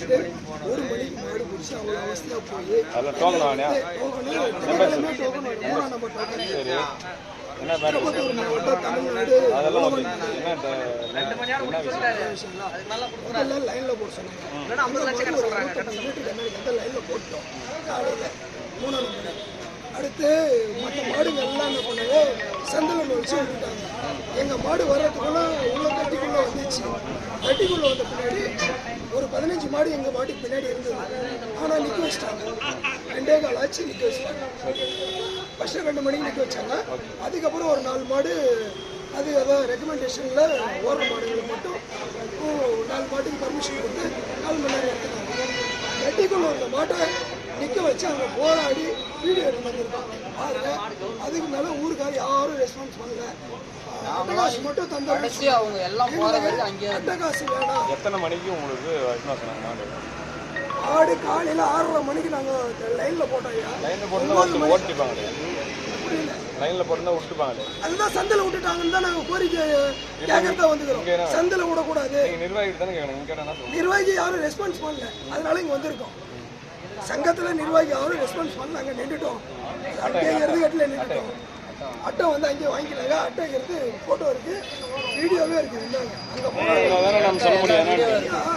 போயிட்டு ஒரு மணிக்கு மாடு பிடிச்சி அவ்வளோ அவஸ்தையாக போய் தமிழ்நாடு லைன்ல போட சொன்னாங்க. லைன்ல போட்டோம்? நம்பர். அடுத்து மற்ற மாடுங்க எல்லாம் என்ன பண்ணாங்க? சந்தலம் வச்சு விட்டுட்டாங்க. எங்க மாடு வர்றதுக்குள்ள உள்ள கட்டிக்குள்ள வந்துச்சு. கட்டிக்குள்ள வந்த பின்னாடி ஒரு பதினஞ்சு மாடு எங்க மாட்டுக்கு பின்னாடி இருந்தது. ஆனா நிக்க வச்சிட்டாங்க. ரெண்டே கால் ஆச்சு நிக்க வச்சிட்டாங்க. ஃபர்ஸ்ட் ரெண்டு மணிக்கு நிக்க வச்சாங்க. அதுக்கப்புறம் ஒரு நாலு மாடு அது அதான் ரெக்கமெண்டேஷனில் ஓடுற மாடுகளுக்கு மட்டும் நாலு மாட்டுக்கு பர்மிஷன் கொடுத்து நாலு மணி நேரம் எடுத்துக்காங்க கட்டிக்குள்ள வந்த மாட்டை நிற்க வச்சு அவங்க போராடி வீடியோ எடுத்து வந்திருக்காங்க. பாருங்க. அதுக்கு மேலே ஊருக்கார யாரும் ரெஸ்பான்ஸ் பண்ணல. அட்டகாசு மட்டும் தந்தாங்க அவங்க எல்லாம் அட்டகாசு வேணாம். எத்தனை மணிக்கு உங்களுக்கு ஆடு காலையில் ஆறரை மணிக்கு நாங்கள் லைனில் போட்டோம் ஐயா. லைனில் போட்டு ஓட்டு ஓட்டிப்பாங்க புரியல. லைனில் போட்டு விட்டுப்பாங்க அதுதான் சந்தில் விட்டுட்டாங்கன்னு தான் நாங்கள் கோரிக்கை கேட்கறதா வந்துக்கிறோம். சந்தில் விடக்கூடாது. நிர்வாகிட்டு தானே கேட்கணும் நிர்வாகி யாரும் ரெஸ்பான்ஸ் பண்ணல. அதனால இங்க வந்திருக்கோம். சங்கத்துல நிர்வாகி யாரும் ரெஸ்பான்ஸ் பண்ணல அங்க நின்றுட்டோம். அட்டை எடுத்துக்கட்டில் நின்றுட்டோம். அட்டை வந்து அங்கேயே வாங்கிக்கலாங்க அட்டை எடுத்து போட்டோ இருக்கு வீடியோவே இருக்கு. இந்தாங்க. அங்க போனாங்க